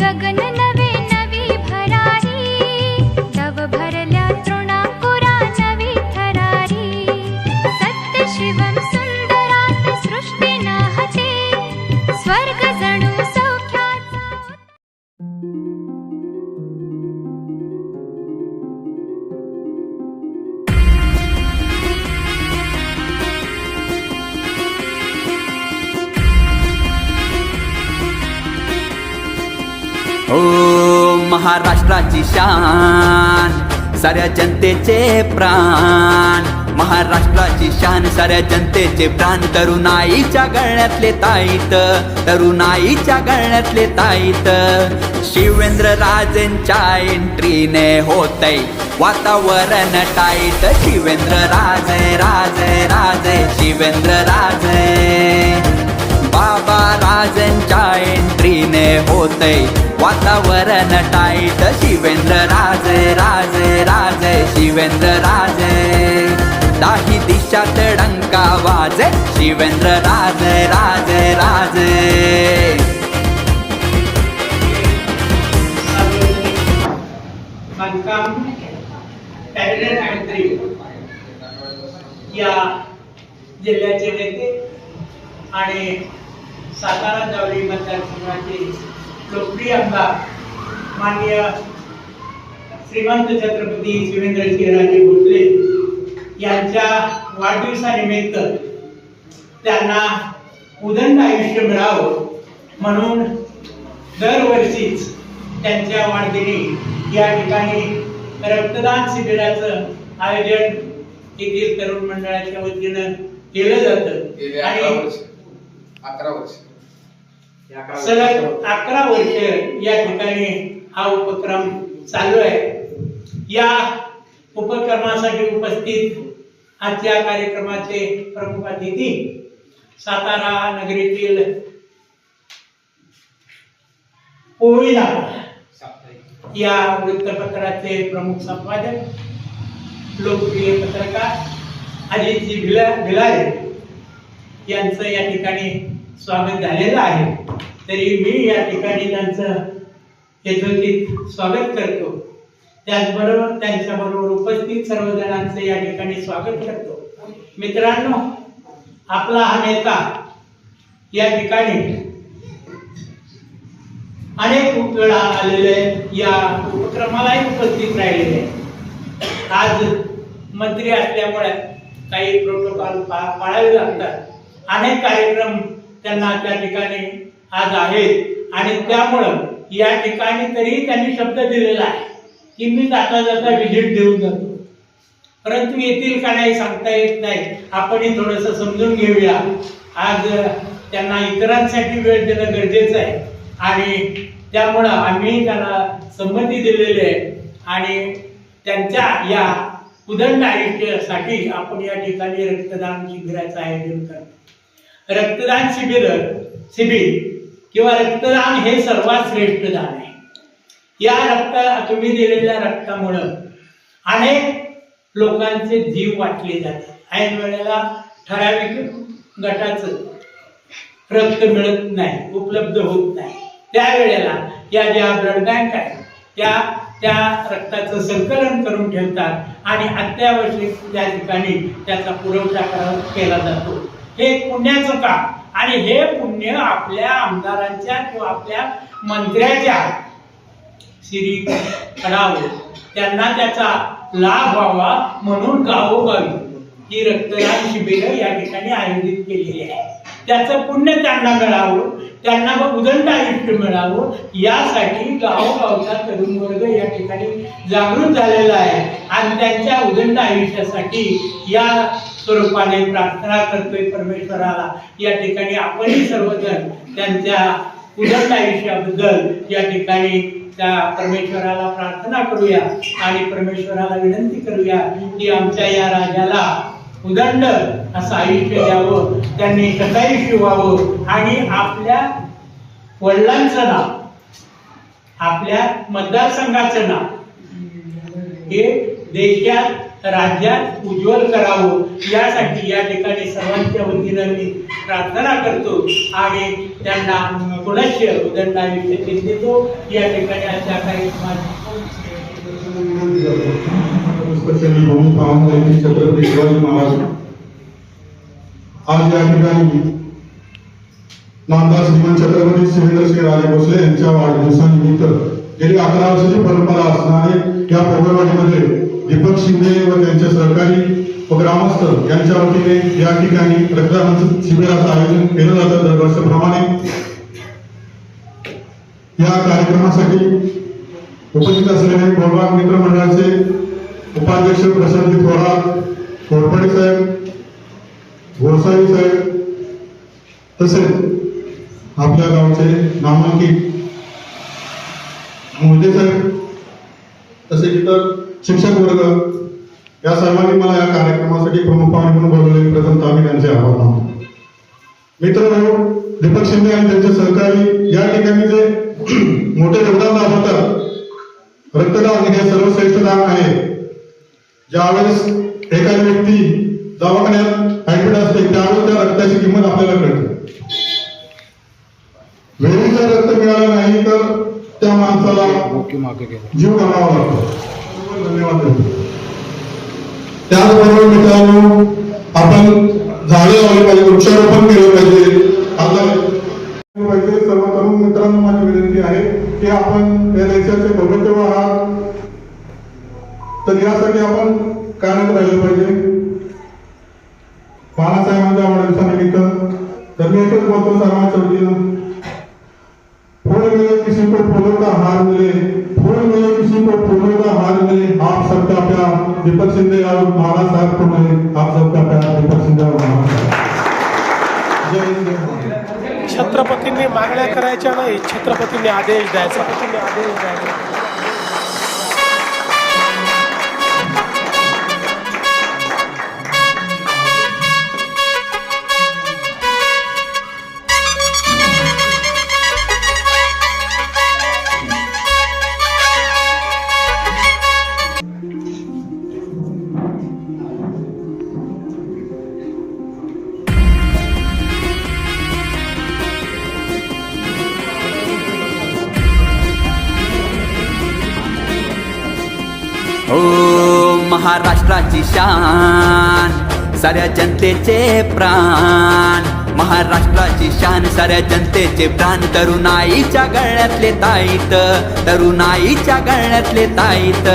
गगन महाराष्ट्राची शान साऱ्या जनतेचे प्राण. महाराष्ट्राची शान साऱ्या जनतेचे प्राण. तरुणाईच्या गळ्यातले ताईत तरुणाईच्या गळ्यातले ताईत. शिवेंद्र राजेंच्या एंट्रीने होतय वातावरण टाईट. शिवेंद्र राजे राजे राजे शिवेंद्र राजे बाबा राजेंच्या एंट्रीने होतय वातावरण टाईट शिवेंद्र राजे राजे राजे शिवेंद्र राजे. दाही दिशात डंका वाजे शिवेंद्र राजे राजे राजे. बांधकाम कॅबिनेट मंत्री या जिल्ह्याचे नेते आणि सातारा जावळी मतदारसंघाचे लोकप्रिय आमदार माननीय श्रीमंत छत्रपती शिवेंद्रसिंहराजे भोसले यांच्या वाढदिवसानिमित्त त्यांना उदंड आयुष्य मिळावं म्हणून दरवर्षीच त्यांच्या वाढदिनी या ठिकाणी रक्तदान शिबिराचं आयोजन येथील तरुण मंडळाच्या वतीनं केलं जातं. आणि अकरा वर्ष. सलग अकरा वर्ष या ठिकाणी हा उपक्रम चालू आहे. या उपक्रमासाठी उपस्थित आजच्या कार्यक्रमाचे प्रमुख अतिथी सातारा नगरीतील पोळीला या वृत्तपत्राचे प्रमुख संपादक लोकप्रिय पत्रकार अजितजी भिला भिलारे यांचं या ठिकाणी स्वागत झालेलं आहे. तरी मी या ठिकाणी त्यांचं यथोचित स्वागत करतो. त्याचबरोबर त्यांच्याबरोबर उपस्थित सर्वजणांचं या ठिकाणी स्वागत करतो. मित्रांनो आपला हा नेता या ठिकाणी अनेक वेळा आलेले या उपक्रमालाही उपस्थित राहिलेले आज मंत्री असल्यामुळे काही प्रोटोकॉल पाळावे लागतात. अनेक कार्यक्रम त्यांना त्या ठिकाणी आज आहेत आणि त्यामुळं या ठिकाणी तरी त्यांनी शब्द दिलेला आहे की मी जाता जाता व्हिजिट देऊन जातो. परंतु येतील का नाही सांगता येत नाही. आपणही थोडस समजून घेऊया. आज त्यांना इतरांसाठी वेळ देणं गरजेचं आहे. आणि त्यामुळं आम्ही त्यांना संमती दिलेली आहे. आणि त्यांच्या या उदंड आयुष्यासाठी आपण या ठिकाणी रक्तदान शिबिराचं आयोजन करतो. रक्तदान शिबिर शिबिर किंवा रक्तदान हे सर्वात श्रेष्ठ दान आहे. या रक्त तुम्ही दिलेल्या रक्तामुळं अनेक लोकांचे जीव वाटले जातात. ऐन वेळेला ठराविक गटाचं रक्त मिळत नाही उपलब्ध होत नाही. त्यावेळेला या ज्या ब्लड बँक आहेत त्या त्या रक्ताचं संकलन करून ठेवतात आणि अत्यावश्यक त्या ठिकाणी त्याचा पुरवठा करा- केला जातो. हे पुण्याचं काम. आणि हे पुण्य आपल्या आमदारांच्या किंवा आपल्या मंत्र्याच्या श्री करावं त्यांना त्याचा लाभ व्हावा म्हणून गावोगावी ही रक्तदान शिबिरं या ठिकाणी आयोजित केलेली आहे. त्याचं पुण्य त्यांना मिळावं त्यांना मग उदंड आयुष्य मिळावं. यासाठी गावोगावचा तरुण वर्ग या ठिकाणी जागृत झालेला आहे. आणि त्यांच्या उदंड आयुष्यासाठी या स्वरूपाने प्रार्थना करतोय परमेश्वराला. या ठिकाणी आपणही सर्वजण त्यांच्या उदंड आयुष्याबद्दल या ठिकाणी त्या परमेश्वराला प्रार्थना करूया आणि परमेश्वराला विनंती करूया की आमच्या या राजाला उदंड असं आयुष्य द्यावं. त्यांनी शतायुष्य व्हावं आणि आपल्या वडिलांचं नाव आपल्या मतदारसंघाचं नाव हे देशात राज्यात उज्ज्वल करावं. यासाठी या ठिकाणी सर्वांच्या वतीनं मी प्रार्थना करतो आणि त्यांना पुनश्य उदंडाविषयी देतो. या ठिकाणी अशा काही छत्रपती शिवाजी महाराज आज या ठिकाणी नामदार श्रीमान छत्रपती शिवेंद्रसिंह राजे भोसले यांच्या वाढदिवसानिमित्त गेली अकरा वर्षाची परंपरा असणारे या पोगरवाडीमध्ये दीपक शिंदे व त्यांचे सहकारी व ग्रामस्थ यांच्या वतीने या ठिकाणी रक्तदान शिबिराचं आयोजन केलं जातं दरवर्षाप्रमाणे. या कार्यक्रमासाठी उपस्थित असलेले गोलबाग मित्र मंडळाचे उपाध्यक्ष प्रशांत थोरात घोरपडे साहेब गोसावी साहेब तसेच आपल्या गावचे नामांकित मोदी साहेब तसेच इतर शिक्षक वर्ग या सर्वांनी मला या कार्यक्रमासाठी प्रमुख पाहुणे म्हणून बोलवले प्रथम आम्ही त्यांचे आभार मानतो. मित्र दीपक शिंदे आणि त्यांचे सहकारी या ठिकाणी जे मोठे योगदान दाखवतात रक्तदान हे सर्वश्रेष्ठ दान आहे. ज्यावेळेस एखादी व्यक्ती दवाखान्यात ऍडमिट असते त्यावेळेस त्या रक्ताची किंमत आपल्याला कळते वेळी जर रक्त मिळालं नाही तर त्या माणसाला जीव गमावा लागतो. धन्यवाद. त्याचबरोबर मित्रांनो आपण झाडे लावली पाहिजे वृक्षारोपण केलं पाहिजे. आता पाहिजे सर्व तरुण मित्रांनो माझी विनंती आहे की आपण या देशाचे भवितव्य आहात. तर यासाठी आपण कार्यरत राहिलं पाहिजे? बाळासाहेबांच्या वाढदिवसानिमित्त तर मी एकच बोलतो सर्वांच्या वतीनं को फूलों का हार मिले फूल मिले किसी को फूलों का हार मिले आप सबका प्यार दीपक शिंदे और महाराज साहब को मिले आप सबका प्यार दीपक शिंदे और महाराज साहब जय हिंद छत्रपतींनी मागण्या करायच्या नाही छत्रपतींनी आदेश द्यायचा. आदेश द्यायचा. शान साऱ्या जनतेचे प्राण. महाराष्ट्राची शान साऱ्या जनतेचे प्राण. तरुणाईच्या गळ्यातले ताईत तरुणाईच्या गळ्यातले ताईत.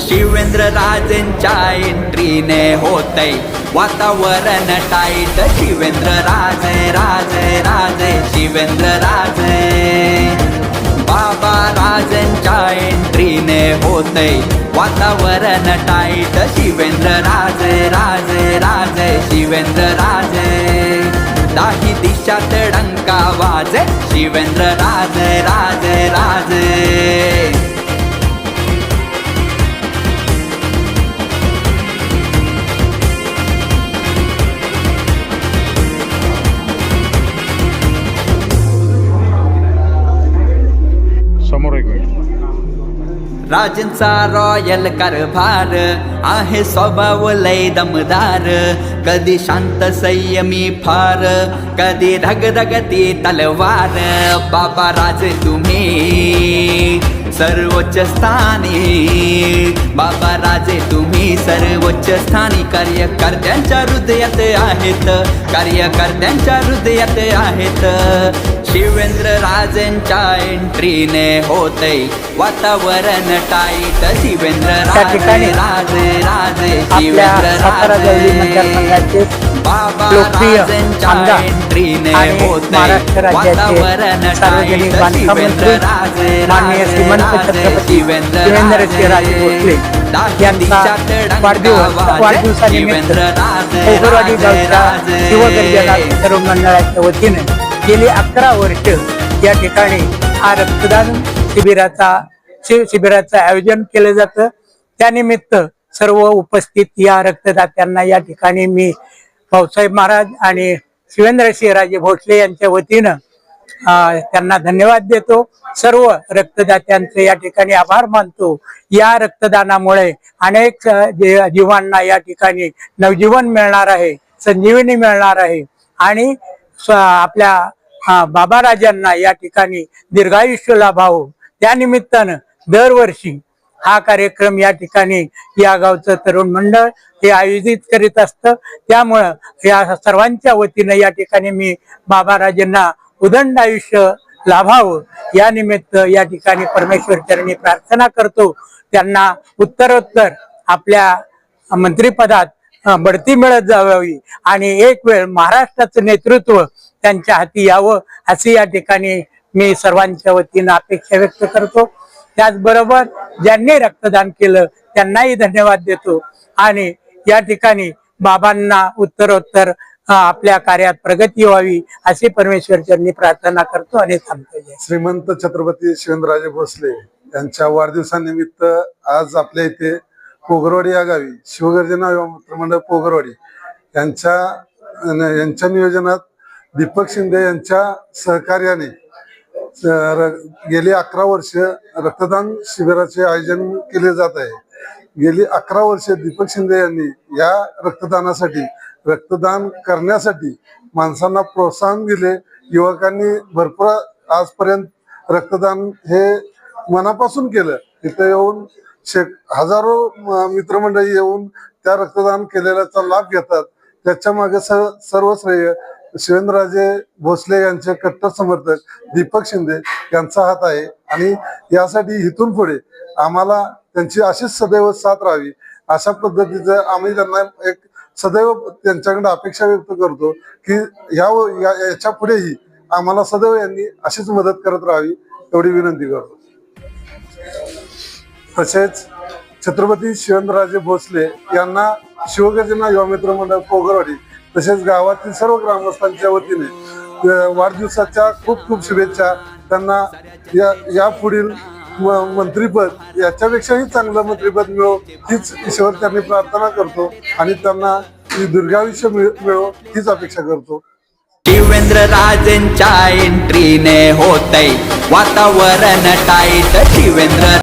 शिवेंद्र राजेंच्या एंट्रीने होतय वातावरण टाईट. शिवेंद्र राजे राजे राजे शिवेंद्र राजे बाबा राजांच्या एंट्रीने होते वातावरण टाईट शिवेंद्र राजे राजे राजे शिवेंद्र राजे. दाही दिशात डंका वाजे. शिवेंद्र राजे राजे राजे. राजांचा रॉयल कारभार आहे स्वभाव लय दमदार. कधी शांत संयमी फार कधी धगधगती तलवार. बाबा राज तुम्ही. सर्वोच्च स्थानी. बाबा राजे तुम्ही सर्वोच्च स्थानी. कार्यकर्त्यांच्या हृदयात आहेत. कार्यकर्त्यांच्या हृदयात आहेत. शिवेंद्र राजेंच्या एंट्रीने होते वातावरण टाईट शिवेंद्र राजे राजे राजे शिवेंद्र राजे. बाबा राजेंच्या एंट्रीने होते वातावरण टाईट शिवेंद्र राजे राजे. राजे भोसले यांचा वाढदिवस. वाढदिवसानिमित्त राजे राजे गावच्या राजे. शिवगर्जना सर्व मंडळाच्या वतीने गेली अकरा वर्ष या ठिकाणी हा रक्तदान शिबिराचा शिबिराचं आयोजन केलं जातं त्यानिमित्त सर्व उपस्थित या रक्तदात्यांना या ठिकाणी मी भाऊसाहेब महाराज आणि शिवेंद्रसिंहराजे भोसले यांच्या वतीनं त्यांना धन्यवाद देतो. सर्व रक्तदात्यांचे या ठिकाणी आभार मानतो. या रक्तदानामुळे अनेक जीवांना या ठिकाणी नवजीवन मिळणार आहे संजीवनी मिळणार आहे. आणि आपल्या बाबाराजांना या ठिकाणी दीर्घायुष्य लाभावं त्या निमित्तानं दरवर्षी हा कार्यक्रम या ठिकाणी या गावचं तरुण मंडळ हे आयोजित करीत असतं. त्यामुळं या सर्वांच्या वतीनं या ठिकाणी मी बाबाराजांना उदंड आयुष्य लाभावं. या निमित्त या ठिकाणी परमेश्वर चरणी प्रार्थना करतो. त्यांना उत्तरोत्तर आपल्या मंत्रिपदात बढती मिळत जावी आणि एक वेळ महाराष्ट्राचं नेतृत्व त्यांच्या हाती यावं अशी या ठिकाणी मी सर्वांच्या वतीनं अपेक्षा व्यक्त करतो. त्याचबरोबर ज्यांनी रक्तदान केलं त्यांनाही धन्यवाद देतो. आणि या ठिकाणी बाबांना उत्तरोत्तर आपल्या कार्यात प्रगती व्हावी अशी परमेश्वर चरणी प्रार्थना करतो आणि थांबतो. श्रीमंत छत्रपती शिवेंद्रराजे भोसले यांच्या वाढदिवसानिमित्त आज आपल्या इथे पोगरवाडी या गावी शिवगर्जना मित्रमंडळ पोगरवाडी यांच्या यांच्या नियोजनात दीपक शिंदे यांच्या सहकार्याने गेली अकरा वर्ष रक्तदान शिबिराचे आयोजन केले जात आहे. गेली अकरा वर्ष दीपक शिंदे यांनी या रक्तदानासाठी रक्तदान करण्यासाठी माणसांना प्रोत्साहन दिले. युवकांनी भरपूर आजपर्यंत रक्तदान हे मनापासून केलं. तिथे येऊन शेक हजारो म- मित्रमंडळी येऊन त्या रक्तदान केलेल्याचा लाभ घेतात. त्याच्यामागे स- सर्व श्रेय शिवेंद्रराजे भोसले यांचे कट्टर समर्थक दीपक शिंदे यांचा हात आहे. आणि यासाठी इथून पुढे आम्हाला त्यांची अशीच सदैव साथ राहावी. अशा पद्धतीचं आम्ही त्यांना एक सदैव त्यांच्याकडे अपेक्षा व्यक्त करतो की ह्या या- याच्या पुढेही आम्हाला सदैव यांनी अशीच मदत करत राहावी एवढी विनंती करतो. तसेच छत्रपती शिवेंद्रराजे भोसले यांना शिवगर्जना युवा मित्र मंडळ पोगरवाडी तसेच गावातील सर्व ग्रामस्थांच्या वतीने वाढदिवसाच्या खूप खूप शुभेच्छा त्यांना या या पुढील मंत्रीपद याच्यापेक्षाही चांगलं मंत्रीपद मिळो हीच ईश्वर त्यांनी प्रार्थना करतो आणि त्यांना दीर्घायुष्य मिळो हीच अपेक्षा करतो. शिवेंद्र राजेंच्या एंट्रीने होतय वातावरण टाईट शिवेंद्र